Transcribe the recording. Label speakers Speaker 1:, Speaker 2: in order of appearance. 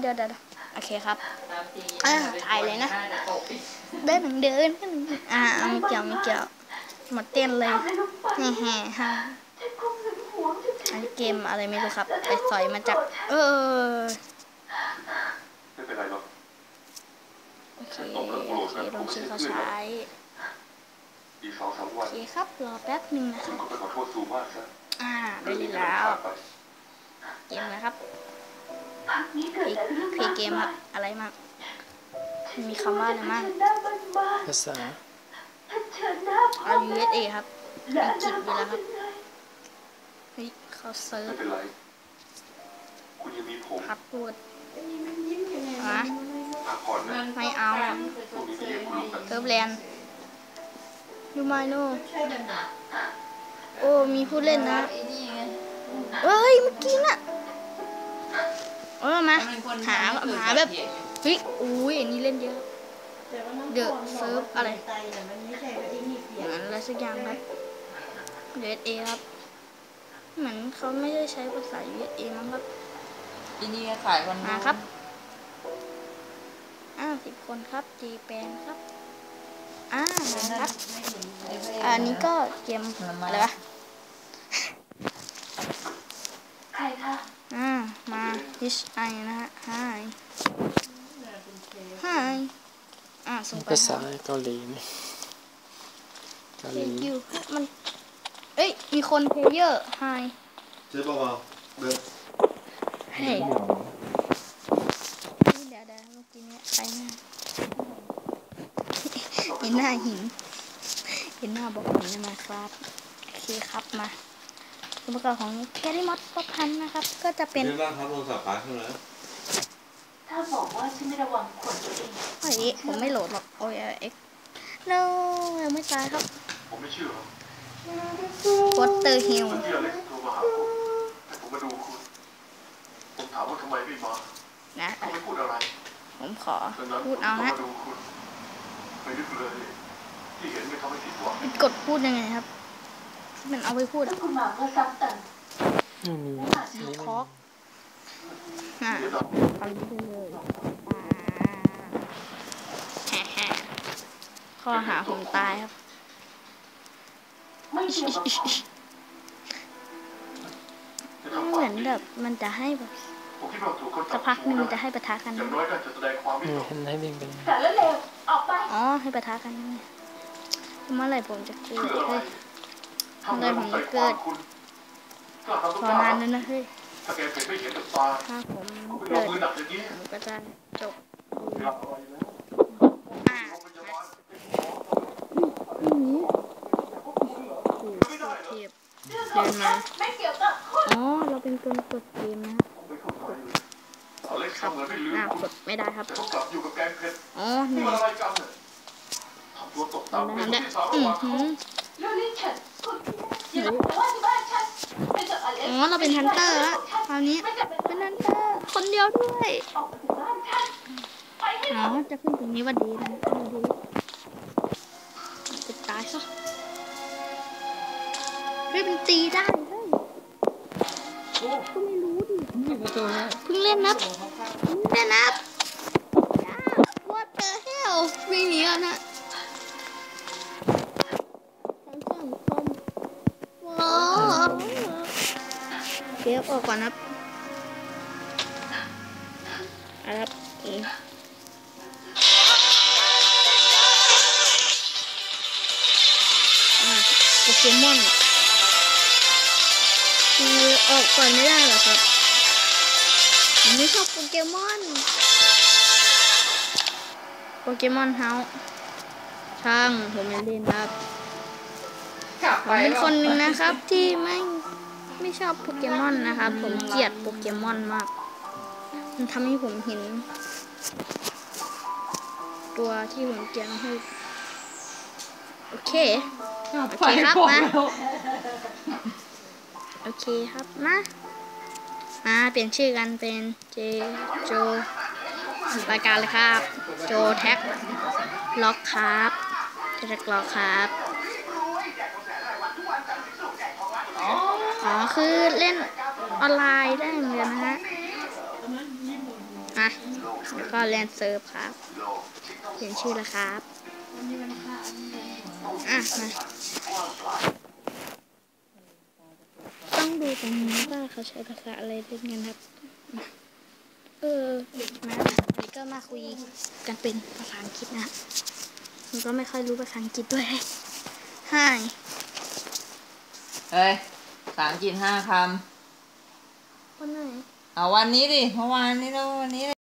Speaker 1: เดี๋ยวเดี๋ยวเดี๋ยวโอเคครับอ่าถ่ายเลยนะเดินหนึ่งเดินหนึ่งอ่าไม่เกี่ยวไม่เกี่ยวหมดเต้นเลยแฮ่แฮ่ฮ่าอันนี้เกมอะไรไม่รู้ครับไปสอยมาจาก เออ
Speaker 2: ไม่เป็นไรหรอก
Speaker 1: โอเคโอเคลงชื่อเขาใช้
Speaker 2: อีกสองสามวั
Speaker 1: โอนเคครับรอแป๊บหนึ่งนะค
Speaker 2: คุ
Speaker 1: รั
Speaker 2: ณ
Speaker 1: บ
Speaker 2: ก็ไปขอโทษซูมากซะ
Speaker 1: อ่าได้เลยแล้วเกมนะครับเพลย์เพลย์เกมครับ อะไรมาก มีคำว่าอะไรมาก
Speaker 3: ภาษา
Speaker 1: เอา USA ครับอังกฤษอยู่แล้วครับเฮ้ยเขาเซิร์
Speaker 2: ไม่
Speaker 1: ฟ
Speaker 2: เป็นไรคุณยังมีผม
Speaker 1: พับพูดฮะ
Speaker 2: พักผ่อนนะ
Speaker 1: ไม่เอา
Speaker 2: พรุ่งนี้ไปเรียกคุณลุงกัน
Speaker 1: เซิร์ฟแลนด์ยูไมโนโอ้ มีผู้เล่นนะ เอ้ย เมื่อกี้น่ะ เออมาหาหาแบบเฮ้ยอุ้ยอันนี้เล่นเยอะเดอะเซิร์ฟอะไรเหมือนอะไรสักอย่างครับ USA ครับเหมือนเขาไม่ได้ใช้ภาษา USA มั้งครับ
Speaker 4: อีนี่ก็ขายคน
Speaker 1: มาครับอ้าวสิบคนครับจีแปนครับอ่ามาครับอันนี้ก็เกมอะไรวะ
Speaker 5: ใครคะ
Speaker 1: อ่ามา H I นะฮะ Hi Hi อ่าส่งไป
Speaker 3: ภาษาเกาหลีนี่เกาหลี
Speaker 1: Thank you มัน เอ้ย มีคนเพลเยอร์ Hi
Speaker 2: เจ๊เบาๆเดิน
Speaker 1: เฮ้ยเดี๋ยวเดี๋ยวเมื่อกี้เนี้ยไปหน้าเห็นหน้าหินเห็นหน้าบอกหินนะมาครับ โอเคครับมา อุปกรณ์ของแกลิมอสป๊อปพันนะครับ ก็จะเป็น
Speaker 2: เรื่องร่างครับโทรศัพท์ป้าขึ้นแล้ว
Speaker 5: ถ้าบอกว่าฉันไม่ระวังขนตัวเอง
Speaker 1: เฮ้ยผมไม่โหลดหรอก O L X no ยังไม่ตายครับ
Speaker 2: ผมไม่เชื่อหรอก
Speaker 1: วอเตอร์ฮิล
Speaker 2: เมื่อกี้อเล็กซ์โทรมาหาผมแต่ผมมาดูคุณผมถามว่าทำไมไม่มา
Speaker 1: นะ
Speaker 2: คุณไม่พูดอะไร
Speaker 1: ผมขอ
Speaker 2: ดังนั้น
Speaker 1: พู
Speaker 2: ผ
Speaker 1: ด
Speaker 2: ม
Speaker 1: เอา
Speaker 2: ก็
Speaker 1: ฮะ
Speaker 2: มาดูคุณไม่นึกเลยที่เห็นไม่ทำให้ผิดหวัง
Speaker 1: กดพูดยังไงครับ มันเอาไปพูด
Speaker 5: ถ้า
Speaker 1: อะ
Speaker 5: คุณมาเพื่อซับเติม
Speaker 3: ไม่มี
Speaker 1: ดีคอกอะ
Speaker 2: เดี๋ยวเรา
Speaker 1: เอาไปเลยแฮ่แฮ่ข้อหาผมตายครับ
Speaker 5: ไม่เกี่ยวกับผม
Speaker 2: จะทำค
Speaker 1: เห
Speaker 2: วา
Speaker 1: มื
Speaker 2: ม
Speaker 1: อน
Speaker 2: ดี
Speaker 1: แบบมันจะให้แบบ
Speaker 2: ผมคิดว่าถูกคน
Speaker 1: สั
Speaker 2: จั
Speaker 1: ก
Speaker 2: บ
Speaker 1: พักหนึ่ง
Speaker 2: ชู
Speaker 1: มันจะให้ปะทะกัน
Speaker 2: อย่างน้อยก็จะแสดงความไม่
Speaker 3: นี่
Speaker 2: ยอม
Speaker 3: เห็นให้วิ่งไป
Speaker 5: แต่ละเลวออกไป
Speaker 1: อ๋อให้ปะทะกันนี่ไงเมื่อไหร่ผมจะเกิด
Speaker 2: เพื่ออะไร
Speaker 1: เฮ้ย
Speaker 2: ทำไมผมใส่ความคุณกล้าทำทุก
Speaker 1: รอ
Speaker 2: อย่า
Speaker 1: นานแล้วนะเฮ้ย
Speaker 2: ถ้า
Speaker 1: ผมเกิดผมก็จะจบ
Speaker 2: อ่าโรงพยาบาล
Speaker 1: อืมโอ้โหเทียบ
Speaker 5: เรื่องของฉันไม่เกี่ยวกับคุณ
Speaker 1: อ๋อเราเป็นคนกดเกมนะครับ
Speaker 2: ไม่เข้าใจเลยอเล็กซ์ทำเหมือนไม่ลืม
Speaker 1: อ่ากดไม่ได้ครับ
Speaker 2: อ๋อนี่
Speaker 1: นี่
Speaker 2: มันอะไรกันเนี่ยทำตัวตกต่ำ
Speaker 1: ได้
Speaker 2: เป็น
Speaker 1: ทำ
Speaker 2: คน
Speaker 1: ได้
Speaker 2: ที่สาม
Speaker 1: อื
Speaker 2: ระ
Speaker 1: อ
Speaker 2: หื
Speaker 1: อ
Speaker 5: อ๋อเรา
Speaker 1: เป็นฮันเตอร์ละคราวนี้
Speaker 5: เป็น
Speaker 1: ฮันเตอร์คนเดียวด้วย
Speaker 5: อ๋อจะ
Speaker 1: ขึ้นตรงนี้ว่าดีนะว่าดีจะตายซะเฮ้ยมันตีได้เฮ้ยก็ไม่รู้ดิเพิ่งเล่นนับเพิ่งเล่นนับจ้า what the hell วิ่งหนีอะนะ ออกก่อนนะครับเอาละครับอืมอะโปเกมอนคือออกก่อนไม่ได้เหรอครับผมไม่ชอบโปเกมอน โปเกมอนเฮาส์ช่างผมไม่เล่นครับ
Speaker 4: ขับ
Speaker 1: ผ
Speaker 4: ไป
Speaker 1: มเป็นคนหนึ่งนะครับที่ไม่ ไม่ชอบโปเกมอนนะครับ ผมเกลียดโปเกมอนมาก มันทำให้ผมเห็น ตัวที่ผมเกลียดให้โอเค โอเคครับมาโอเคครับมามาเปลี่ยนชื่อกันเป็นเจโจรายการเลยครับ โจแท็กล็อกครับโจแท็กล็อกครับ อ๋อคือเล่นออนไลน์ได้อย่างเดียวนะฮะอ่าแล้วก็แลนเซิร์ฟครับเปลี่ยนชื่อแล้วครับ อะมาต้องดูตรงนี้ว่าเขาใช้ภาษาอะไรเล่นกันครับ เออมาวันนี้ก็มาคุยกันเป็นภาษาอังกฤษนะผมก็ไม่ค่อยรู้ภาษาอังกฤษด้วย Hi
Speaker 4: เฮ้ย ภาษาอังกฤษห้าค
Speaker 1: คนไหนำ
Speaker 4: เอาวันนี้ดิเมื่อวานนี้แล้ววันนี้